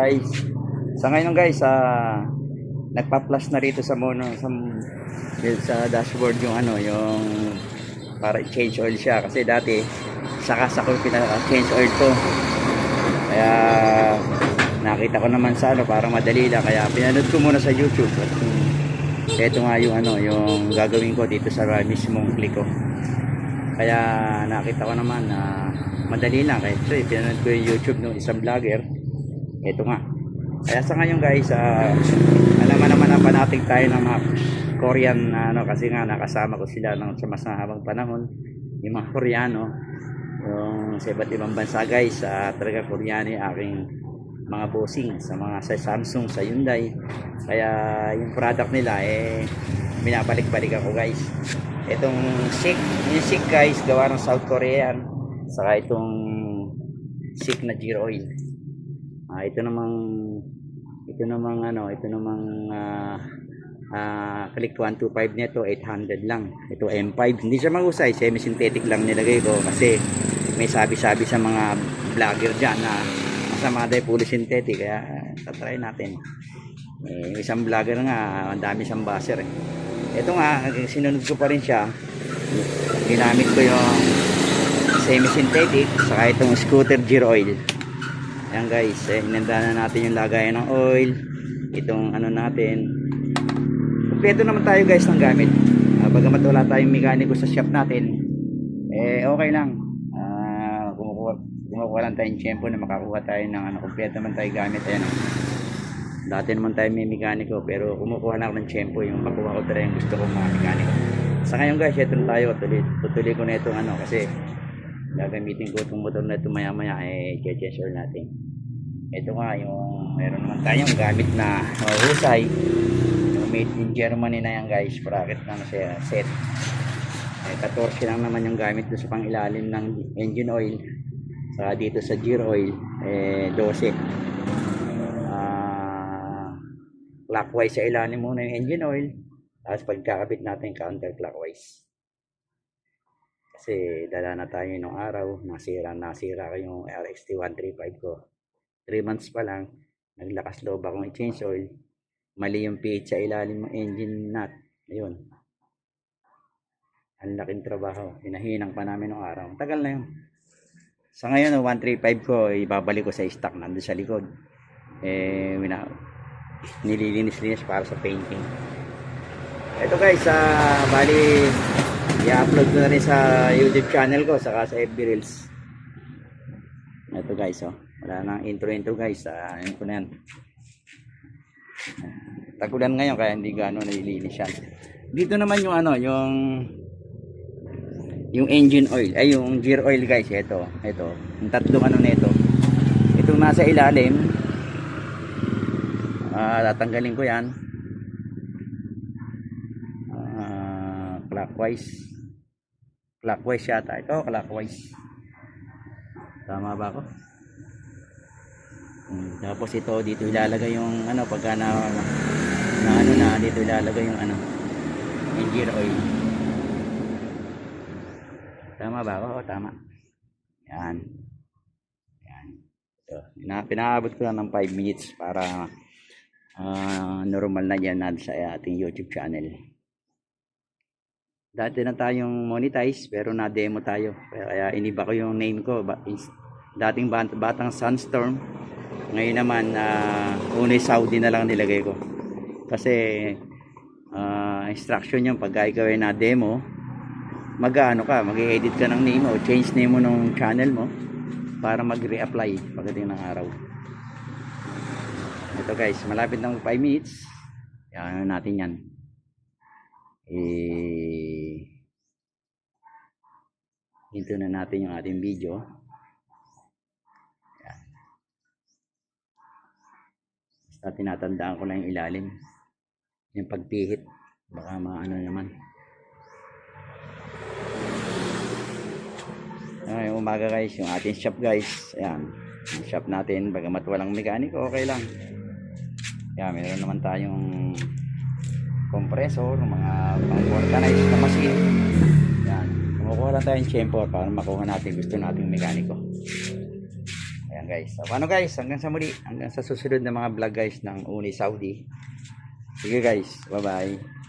Guys, sa ngayon guys, ah nagpa-flash na rito sa mono sa, sa dashboard yung ano, yung para change oil siya. Kasi dati saka sa ko pinaka-change oil to. Kaya nakita ko naman sa ano, parang madali lang. Kaya pinanood ko muna sa YouTube. At ito nga yung ano, yung gagawin ko dito sa mismong click ko. Kaya nakita ko naman na madali lang. Kasi pinanood ko yung YouTube ng isang vlogger ito nga. Kaya sa ngayon guys, uh, naman ang panatig tayo ng mga Korean na ano kasi nga nakasama ko sila ng sa mas mahabang panahon yung mga Koreano yung sa iba't ibang bansa guys. Uh, talaga Koreano yung aking mga bossing sa mga sa Samsung, sa Hyundai. Kaya yung product nila eh binabalik-balik ako guys. Itong SICK yung SICK guys gawa ng South Korean saka itong SICK na Giro Oil Ah, ito namang ito namang ano, ito namang ah ah, click 125 nito 800 lang. Ito M5. Hindi siya mahusay, semi-synthetic lang nilagay ko kasi may sabi-sabi sa mga vlogger diyan na masama daw fully synthetic kaya uh, try natin. Eh, isang vlogger nga, ang dami siyang baser eh. Ito nga, sinunod ko pa rin siya. Ginamit ko yung semi-synthetic saka itong scooter gear oil. Ayan guys, eh, hinanda na natin yung lagayan ng oil. Itong ano natin. Kompleto naman tayo guys ng gamit. Uh, bagamat wala tayong mekaniko sa shop natin, eh okay lang. Ah, kumukuha, kumukuha lang tayong tiyempo na makakuha tayo ng ano, kompleto naman tayo gamit. Ayan. oh. Dati naman tayo may mekaniko pero kumukuha lang ako ng tiyempo yung makuha ko talaga yung gusto kong mga mekaniko. Sa ngayon guys, ito na tayo. Tuloy, tutuloy ko na itong ano kasi gagamitin ko itong motor na ito maya maya eh change oil natin. Ito nga yung meron naman tayong gamit na mahusay. Yung made in Germany na yan guys. Bracket na siya set. Eh, 14 lang naman yung gamit sa pangilalim ng engine oil saka dito sa gear oil eh 12 ah clockwise sa ilalim muna yung engine oil tapos pagkakabit natin counterclockwise kasi dala na tayo nung araw, nasira, nasira yung RXT 135 ko. 3 months pa lang, naglakas loob akong i-change oil. Mali yung pH sa ilalim ng engine nut. Ayun. Ang laking trabaho. Hinahinang pa namin nung araw. Tagal na yun. Sa ngayon, yung 135 ko, ibabalik ko sa stock nandun sa likod. Eh, wina, nililinis-linis para sa painting. Ito guys, ah, bali, i-upload ko na rin sa YouTube channel ko saka sa FB Reels. Ito guys oh. Wala nang intro intro guys. Ah, ayun ko na yan. Tagulan ngayon kaya hindi gano'n nalilinis yan. Dito naman yung ano yung yung engine oil. Ay yung gear oil guys. Ito ito. Yung tatlong ano nito. Itong nasa ilalim. Ah tatanggalin ko yan clockwise. Clockwise yata. Ito clockwise. Tama ba ako? Hmm, tapos ito dito ilalagay yung ano pagka na, na ano na dito ilalagay yung ano yung gear oil. Tama ba ako? Oo, tama. Yan. Yan. Ito. Pina, pinaabot ko lang ng 5 minutes para ah, normal na yan sa ating youtube channel dati na tayong monetize pero na-demo tayo. Kaya iniba ko yung name ko. Dating bat- Batang Sunstorm. Ngayon naman, uh, Unay Saudi na lang nilagay ko. Kasi ah, instruction yung pagka ikaw ay na-demo, mag-ano ka, mag-edit ka ng name mo, change name mo ng channel mo para mag-reapply pagdating ng araw. Ito guys, malapit ng 5 minutes. Yan natin yan eh hinto na natin yung ating video. Yan. basta tinatandaan ko lang yung ilalim. Yung pagpihit. Baka maano naman. Ay umaga guys. Yung ating shop guys. Ayan. Yung shop natin. Bagamat walang mekaniko okay lang. Kaya meron naman tayong compressor, mga pang-organize na machine. Yan. Kumukuha lang tayong chamber para makuha natin gusto nating mekaniko. Ayan guys. So, paano guys? Hanggang sa muli. Hanggang sa susunod na mga vlog guys ng Uni Saudi. Sige guys. Bye-bye.